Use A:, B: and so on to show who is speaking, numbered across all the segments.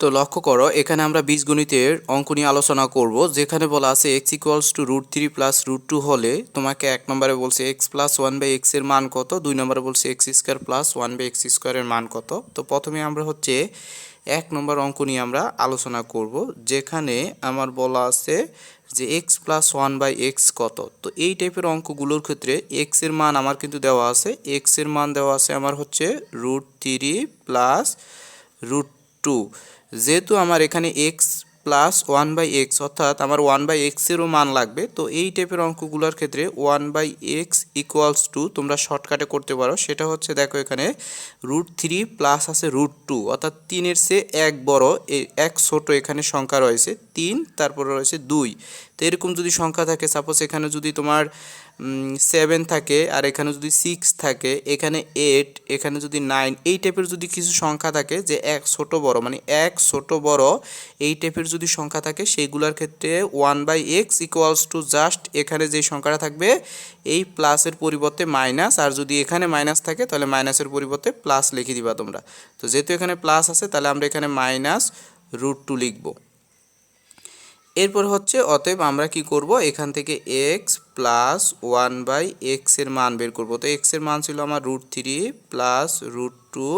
A: তো লক্ষ্য করো, এখানে আমরা বীজগণিতের অঙ্ক নিয়ে আলোচনা করব, যেখানে বলা আছে x equals to root three plus root two হলে তোমাকে এক নম্বরে বলছে এক্স প্লাস ওয়ান বাই এক্সের মান কত, দুই নম্বরে বলছে x square plus one by x স্কোয়ারের মান কত। তো প্রথমে আমরা হচ্ছে এক নম্বর অঙ্ক নিয়ে আমরা আলোচনা করব, যেখানে আমার বলা আছে যে x plus one by x কত। তো এই টাইপের অঙ্কগুলোর ক্ষেত্রে এক্সের মান আমার কিন্তু দেওয়া আছে এক্সের মান দেওয়া আছে আমার হচ্ছে root three plus root two যেহেতু আমার এখানে x plus one by x অর্থাৎ আমার ওয়ান বাই এক্সেরও মান লাগবে, তো এই টাইপের অঙ্কগুলোর ক্ষেত্রে one by x equals to তোমরা শর্টকাটে করতে পারো। সেটা হচ্ছে, দেখো এখানে রুট থ্রি প্লাস আছে রুট টু অর্থাৎ তিনের সে এক বড় এক ছোট এখানে সংখ্যা রয়েছে তিন, তারপরে রয়েছে দুই। তো এরকম যদি সংখ্যা থাকে সাপোজ এখানে যদি তোমার সেভেন থাকে আর এখানে যদি সিক্স থাকে, এখানে এইট এখানে যদি নাইন এই টাইপের যদি কিছু সংখ্যা থাকে যে এক ছোট বড় মানে এক ছোট বড়, এই টাইপের যদি সংখ্যা থাকে, সেইগুলোর ক্ষেত্রে one by x equals to just এখানে যে সংখ্যাটা থাকবে, এই প্লাসের পরিবর্তে মাইনাস আর যদি এখানে মাইনাস থাকে, তাহলে মাইনাসের পরিবর্তে প্লাস লিখে দিবা তোমরা। তো যেহেতু এখানে প্লাস আছে, তাহলে আমরা এখানে মাইনাস রুট টু লিখব। এরপর হচ্ছে, অতএব আমরা কি করব? এখান থেকে এক্স প্লাস ওয়ান বাই এক্সের মান বের করব। তো এক্সের মান ছিল আমার root three plus root two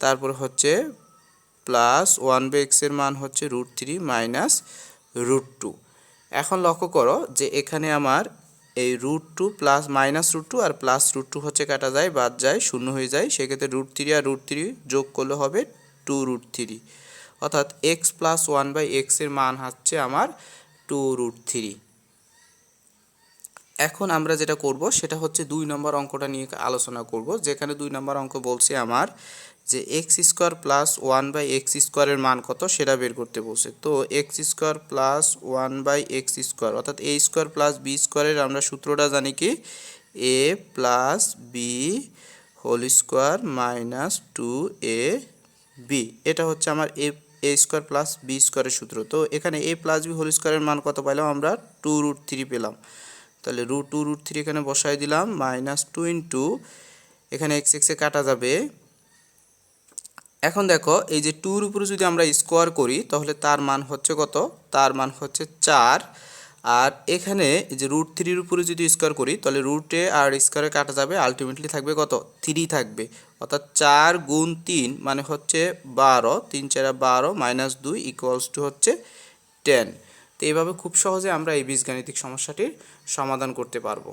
A: তারপর হচ্ছে প্লাস ওয়ান বাই এক্সের মান হচ্ছে root three minus root two এখন লক্ষ্য করো যে এখানে আমার এই root two plus minus root two আর প্লাস রুট টু হচ্ছে কাটা যায়, বাদ যায়, শূন্য হয়ে যায়। সেক্ষেত্রে রুট থ্রি আর রুট থ্রি যোগ করলে হবে টু রুট থ্রি অর্থাৎ এক্স প্লাস ওয়ান বাই এক্সের মান হচ্ছে আমার টু রুট থ্রি এখন আমরা যেটা করব, সেটা হচ্ছে দুই নম্বর অঙ্কটা নিয়ে আলোচনা করব, যেখানে দুই নম্বর অঙ্ক বলছে আমার যে x square plus one by x স্কোয়ারের মান কত, সেটা বের করতে বলছে। তো x square plus one by x square অর্থাৎ এ স্কোয়ার প্লাস বি স্কোয়ারের আমরা সূত্রটা জানি কি? A plus b whole square minus two a b এটা হচ্ছে আমার a a square plus b স্কোয়ারের সূত্র। তো এখানে এ প্লাস বি হোল স্কোয়ারের মান কত পাইলাম আমরা? টু রুট থ্রি পেলাম। তাহলে রুট টু রুট থ্রি এখানে বসাই দিলাম মাইনাস টু ইন্টু এখানে এক্স এক্সে কাটা যাবে। এখন দেখো, এই যে টুর উপরে যদি আমরা স্কোয়ার করি, তাহলে তার মান হচ্ছে কত? তার মান হচ্ছে চার। আর এখানে যে রুট থ্রির উপরে যদি স্কোয়ার করি, তাহলে রুটে আর স্কোয়ারে কাটা যাবে আলটিমেটলি থাকবে কত? থ্রি থাকবে। অর্থাৎ চার গুণ তিন মানে হচ্ছে বারো, তিন চারা বারো মাইনাস দুই ইকুয়ালস টু হচ্ছে টেন তো এইভাবে খুব সহজে আমরা এই বীজগাণিতিক সমস্যাটির সমাধান করতে পারব।